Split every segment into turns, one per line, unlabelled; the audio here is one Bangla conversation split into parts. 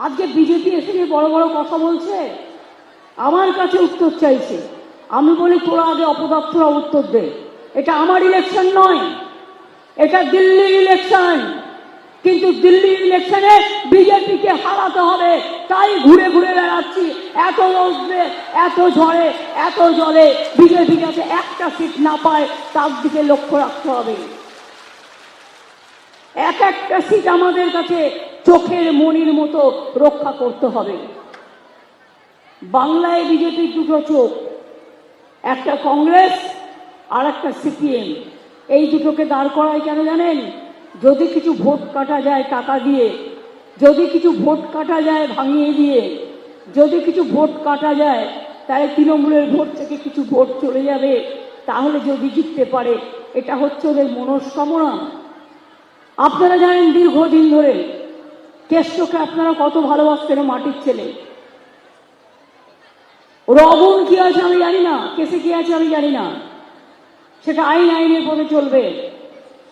আজকে বিজেপি এসে নিয়ে বড় বড় কথা বলছে। আমার কাছে উত্তর চাইছে। আমি বলি, তোরা আগে অপদার্থরা উত্তর দে। এটা আমার ইলেকশন নয়। এটা দিল্লির ইলেকশন কিন্তু দিল্লির ইলেকশনে বিজেপিকে হারাতে হবে। তাই ঘুরে ঘুরে বেড়াচ্ছি। এত রোদে এত ঝড়ে, এত জলে বিজেপি যাতে একটা সিট না পায়, তার দিকে লক্ষ্য রাখতে হবে। এক একটা সিট আমাদের কাছে চোখের মনির মতো রক্ষা করতে হবে। বাংলায় বিজেপির দুটো চোখ, একটা কংগ্রেস আর একটা সিপিএম। এই দুটোকে দাঁড় করায় কেন জানেন? যদি কিছু ভোট কাটা যায় টাকা দিয়ে, যদি কিছু ভোট কাটা যায় ভাঙিয়ে দিয়ে, যদি কিছু ভোট কাটা যায় তাহলে তৃণমূলের ভোট থেকে কিছু ভোট চলে যাবে, তাহলে যদি জিততে পারে, এটা হচ্ছে ওদের মনস্কামনা। আপনারা জানেন দীর্ঘদিন ধরে কেষ্টকে আপনারা কত ভালোবাসতেন মাটির ছেলে। অগুণ কি আছে আমি জানি না, কেসে কি আছে আমি জানি না। সেটা আইন আইনের পথে চলবে।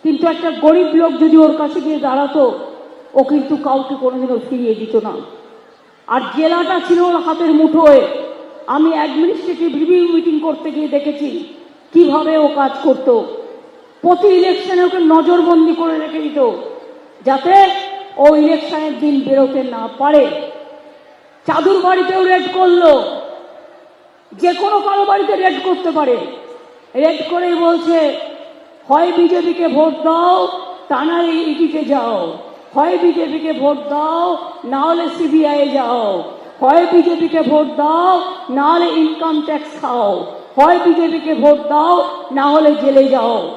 কিন্তু একটা গরিব লোক যদি ওর কাছে গিয়ে দাঁড়াতো, ও কিন্তু কাউকে কোনোদিনও ফিরিয়ে দিত না। আর জেলাটা ছিল ওর হাতের মুঠোয়। আমি অ্যাডমিনিস্ট্রেটিভ রিভিউ মিটিং করতে গিয়ে দেখেছি, কীভাবে ও কাজ করতো। প্রতি ইলেকশনে ওকে নজরবন্দি করে রেখে দিত, যাতে ও ইলেকশনের দিন বেরোতে না পারে। চাদুর বাড়িতেও রেড করল। যে কোনো কারও বাড়িতে রেড করতে পারে। রেড করেই বলছে, হয় বিজেপিকে ভোট দাও, তা নাহলে ইডিতে যাও। হয় বিজেপিকে ভোট দাও, না হলে সিবিআই যাও। হয় বিজেপিকে ভোট দাও, না হলে ইনকাম ট্যাক্স খাও। হয় বিজেপিকে ভোট দাও, না হলে জেলে যাও।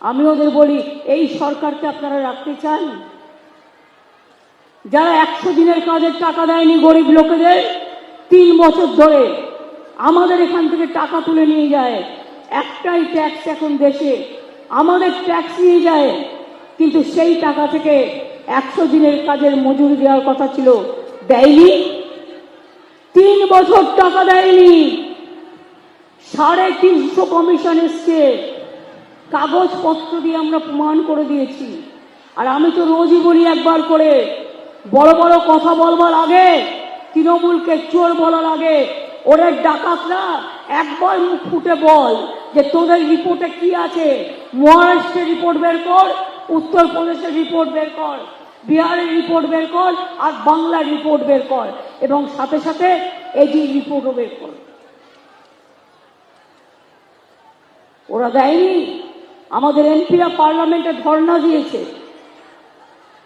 আমি ওদের বলি, এই সরকারকে আপনারা রাখতে চান? যারা একশো দিনের কাজের টাকা দেয়নি গরিব লোকেদের, তিন বছর ধরে আমাদের এখান থেকে টাকা তুলে নিয়ে যায়। একটাই ট্যাক্স এখন দেশে। আমাদের ট্যাক্স নিয়ে যায়। কিন্তু সেই টাকা থেকে একশো দিনের কাজের মজুরি দেওয়ার কথা ছিল। দেয়নি। তিন বছর টাকা দেয়নি। সাড়ে তিনশো কমিশন এসছে। কাগজপত্র দিয়ে আমরা প্রমাণ করে দিয়েছি। আর আমি তো রোজই বলি একবার করে বড় বড় কথা বলবার আগে তৃণমূলকে চোর বলার আগে ওদের ডাকাতরা একবার মুখ ফুটে বল যে তোদের রিপোর্টে কি আছে। মহারাষ্ট্রের রিপোর্ট বের কর, উত্তরপ্রদেশের রিপোর্ট বের কর, বিহারের রিপোর্ট বের কর আর বাংলার রিপোর্ট বের কর এবং সাথে সাথে এজি রিপোর্টও বের কর। ওরা দেয়নি। আমাদের এমপিরা পার্লামেন্টে ধর্ণা দিয়েছে,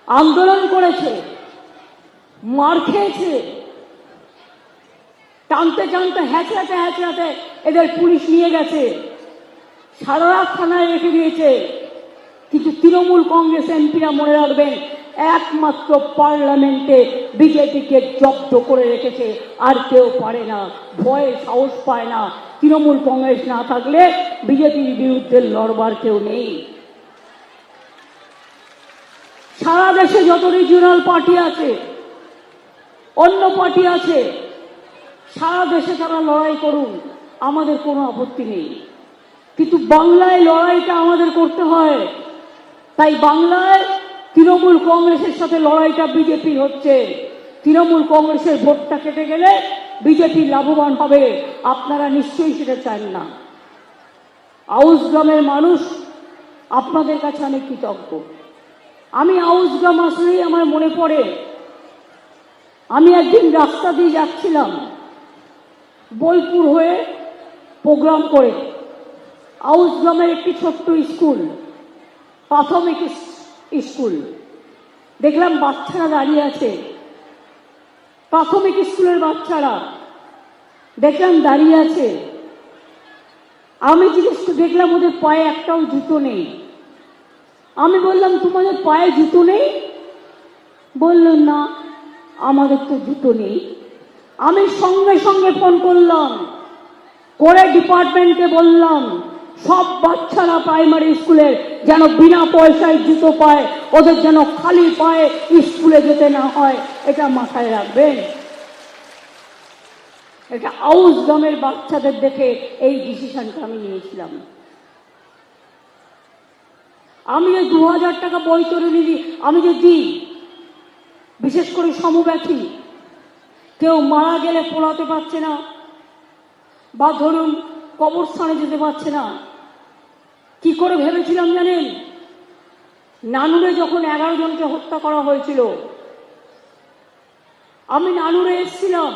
আন্দোলন করেছে। মার খেয়েছে। টানতে টানতে, হ্যাচড়াতে হ্যাচড়াতে এদের পুলিশ নিয়ে গেছে। সারা রাত থানায় রেখে দিয়েছে। কিন্তু তৃণমূল কংগ্রেস এমপিরা মনে রাখবেন, একমাত্র পার্লামেন্টে বিজেপিকে জব্দ করে রেখেছে। আর কেউ পারে না, ভয়ে সাহস পায় না। তৃণমূল কংগ্রেস না থাকলে বিজেপির বিরুদ্ধে লড়বার কেউ নেই। সারা দেশে যত রিজিওনাল পার্টি আছে অন্য পার্টি আছে। সারা দেশে তারা লড়াই করুন, আমাদের কোনো আপত্তি নেই। কিন্তু বাংলায় লড়াইটা আমাদের করতে হয়। তাই বাংলায় তৃণমূল কংগ্রেসের সাথে লড়াইটা বিজেপি হচ্ছে। তৃণমূল কংগ্রেসের ভোটটা কেটে গেলে বিজেপি লাভবান হবে। আপনারা নিশ্চয়ই সেটা চান না। আউস গ্রামের মানুষ, আপনাদের কাছে অনেক কৃতজ্ঞ। আমি আউস গ্রাম আসলেই আমার মনে পড়ে আমি একদিন রাস্তা দিয়ে যাচ্ছিলাম, বোলপুর হয়ে প্রোগ্রাম করে। আউস গ্রামের একটি ছোট্ট স্কুল, প্রাথমিক স্কুল। দেখলাম বাচ্চারা দাঁড়িয়ে আছে। প্রাথমিক স্কুলের বাচ্চারা দেখলাম দাঁড়িয়ে আছে। আমি জিজ্ঞেস দেখলাম ওদের পায়ে একটাও জুতো নেই। আমি বললাম, তোমাদের পায়ে জুতো নেই? বলল, না। আমাদের তো জুতো নেই। আমি সঙ্গে সঙ্গে ফোন করলাম। করে ডিপার্টমেন্টকে বললাম, সব বাচ্চারা প্রাইমারি স্কুলের যেন বিনা পয়সায় জুতো পায়, ওদের যেন খালি পায়ে স্কুলে যেতে না হয়, এটা মাথায় রাখবেন? এটা আউস গ্রামের বাচ্চাদের দেখে এই ডিসিশনটা আমি নিয়েছিলাম। আমি যে দু হাজার টাকা বই তরুণী আমি যে দিই বিশেষ করে সমব্যথী কেউ মারা গেলে পোড়াতে পারছে না বা ধরুন কবরস্থানে যেতে পারছে না। কি করে ভেবেছিলাম জানেন? নানুরে যখন এগারো জনকে হত্যা করা হয়েছিল, আমি নানুরে এসেছিলাম।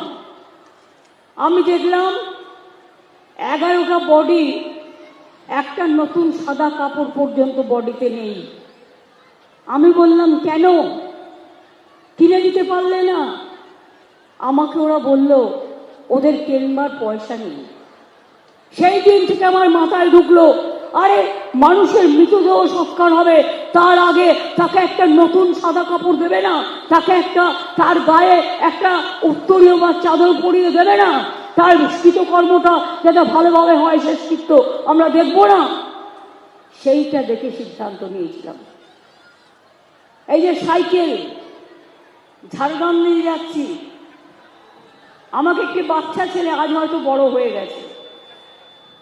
আমি দেখলাম এগারোটা বডি একটা নতুন সাদা কাপড় পর্যন্ত বডিতে নেই। আমি বললাম, কেন? কিনে দিতে পারলে না। আমাকে ওরা বলল, ওদের কেনবার পয়সা নেই। সেই দিন থেকে আমার মাথায় ঢুকলো, আরে, মানুষের মৃতদেহ সংস্কার হবে, তার আগে তাকে একটা নতুন সাদা কাপড় দেবে না, তাকে একটা, তার গায়ে একটা উত্তরীয় বা চাদর পরিয়ে দেবে না, তার কর্মটা যাতে ভালোভাবে হয় সে কৃত্য আমরা দেখব না। সেইটা দেখে সিদ্ধান্ত নিয়েছিলাম। এই যে সাইকেল ঝাড়গ্রাম নিয়ে যাচ্ছি। আমাকে একটি বাচ্চা ছেলে আজ হয়তো বড় হয়ে গেছে।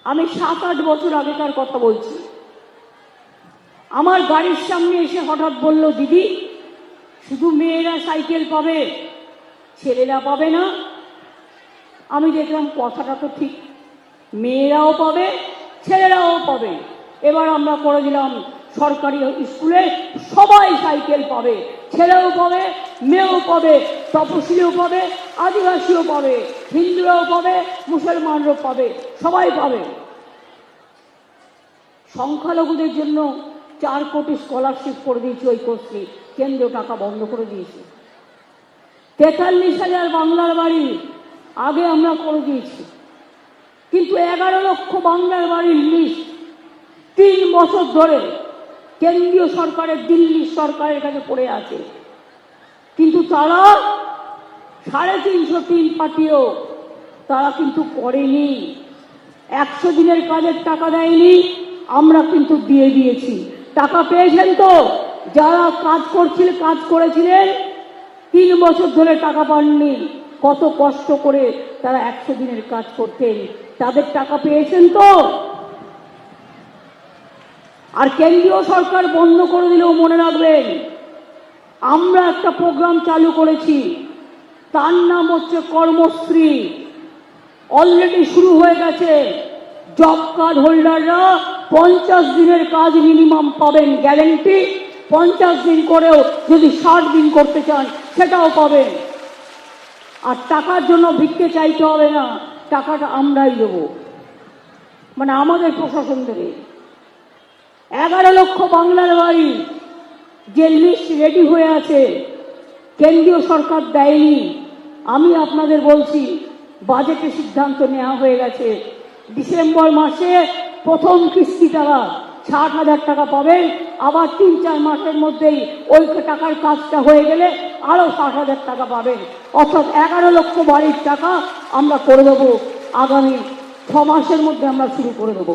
আমি সাত, আট বছর আগেকার কথা বলছি। আমার গাড়ির সামনে এসে হঠাৎ বলল, দিদি, শুধু মেয়েরা সাইকেল পাবে, ছেলেরা পাবে না। আমি দেখলাম, কথাটা তো ঠিক। মেয়েরাও পাবে, ছেলেরাও পাবে। এবার আমরা করে দিলাম, সরকারি স্কুলে সবাই সাইকেল পাবে। ছেলেও পাবে, মেয়েও পাবে তপশিলিও পাবে, আদিবাসীও পাবে, হিন্দুরাও পাবে, মুসলমানরাও পাবে, সবাই পাবে। সংখ্যালঘুদের জন্য চার কোটি স্কলারশিপ করে দিয়েছি ওই কোর্সটি কেন্দ্রীয় টাকা বন্ধ করে দিয়েছি। তেতাল্লিশ হাজার বাংলার বাড়ি আগে আমরা করে দিয়েছি। কিন্তু এগারো লক্ষ বাংলার বাড়ির লিস্ট তিন বছর ধরে কেন্দ্রীয় সরকারের দিল্লি সরকারের কাছে পড়ে আছে। কিন্তু তারা সাড়ে তিনশো তিন পাঠিয়েও তারা কিন্তু করেনি। একশো দিনের কাজের টাকা দেয়নি, আমরা কিন্তু দিয়ে দিয়েছি। টাকা পেয়েছেন তো? যারা কাজ করছিল, কাজ করেছিলেন, তিন বছর ধরে টাকা পাননি। কত কষ্ট করে তারা একশো দিনের কাজ করতেন। তাদের টাকা পেয়েছেন তো? আর কেন্দ্রীয় সরকার বন্ধ করে দিলেও মনে রাখবেন, আমরা একটা প্রোগ্রাম চালু করেছি। তার নাম হচ্ছে কর্মশ্রী। অলরেডি শুরু হয়ে গেছে। জব কার্ড হোল্ডাররা পঞ্চাশ দিনের কাজ মিনিমাম পাবেন গ্যারেন্টি পঞ্চাশ দিন করেও যদি ষাট দিন করতে চান, সেটাও পাবেন। আর টাকার জন্য ভিক্ষে চাইতে হবে না, টাকাটা আমরাই দেবো। মানে আমাদের প্রশাসন থেকে এগারো লক্ষ বাংলার বাড়ি যে লিস্ট রেডি হয়ে আছে, কেন্দ্রীয় সরকার দেয়নি। আমি আপনাদের বলছি বাজেটে সিদ্ধান্ত নেওয়া হয়ে গেছে। ডিসেম্বর মাসে প্রথম কিস্তি টাকা ষাট হাজার টাকা পাবেন। আবার তিন, চার মাসের মধ্যেই ওই টাকার কাজটা হয়ে গেলে আরও ষাট হাজার টাকা পাবেন। অর্থাৎ এগারো লক্ষ বাড়ির টাকা আমরা করে দেবো। আগামী ছ মাসের মধ্যে আমরা শুরু করে দেবো।